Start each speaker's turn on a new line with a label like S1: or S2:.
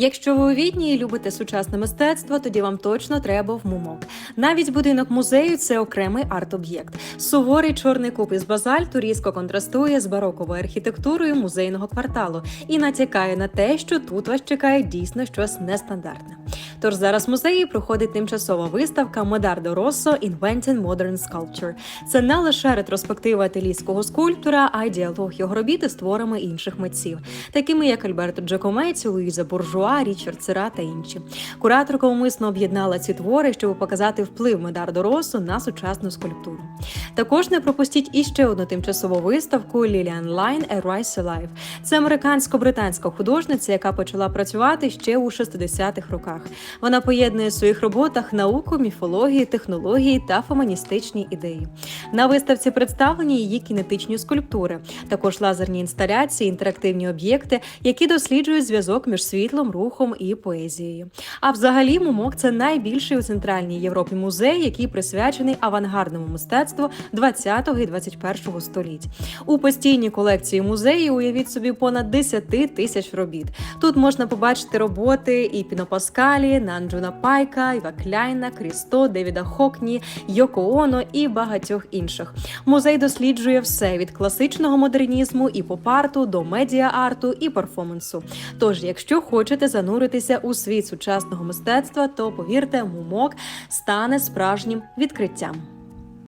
S1: Якщо ви у Відні і любите сучасне мистецтво, тоді вам точно треба в мумок. Навіть будинок музею це окремий арт-об'єкт. Суворий чорний куб із базальту різко контрастує з бароковою архітектурою музейного кварталу і натякає на те, що тут вас чекає дійсно щось нестандартне. Тож зараз в музеї проходить тимчасова виставка Медардо Россо Inventing Modern Sculpture. Це не лише ретроспектива італійського скульптора, а й діалог його робіт із творами інших митців, такими як Альберто Джакомеці, Луїза Буржуа, Річард Сера та інші. Кураторка умисно об'єднала ці твори, щоб показати вплив Медардо Россо на сучасну скульптуру. Також не пропустіть іще одну тимчасову виставку Ліліан Лайн A Rise Alive. Це американсько-британська художниця, яка почала працювати ще у 60-х роках. Вона поєднує в своїх роботах науку, міфології, технології та феміністичні ідеї. На виставці представлені її кінетичні скульптури, також лазерні інсталяції, інтерактивні об'єкти, які досліджують зв'язок між світлом, рухом і поезією. А взагалі, мумок це найбільший у центральній Європі музей, який присвячений авангардному мистецтву 20-го і 21-го століть. У постійній колекції музею уявіть собі понад 10 тисяч робіт. Тут можна побачити роботи і Піно Паскалі, Нанджуна Пайка, Іва Кляйна, Крісто, Девіда Хокні, Йоко Оно і багатьох інших. Музей досліджує все від класичного модернізму і поп-арту до медіа-арту і перформансу. Тож, якщо хочете зануритися у світ сучасного мистецтва, то повірте, мумок стане справжнім відкриттям.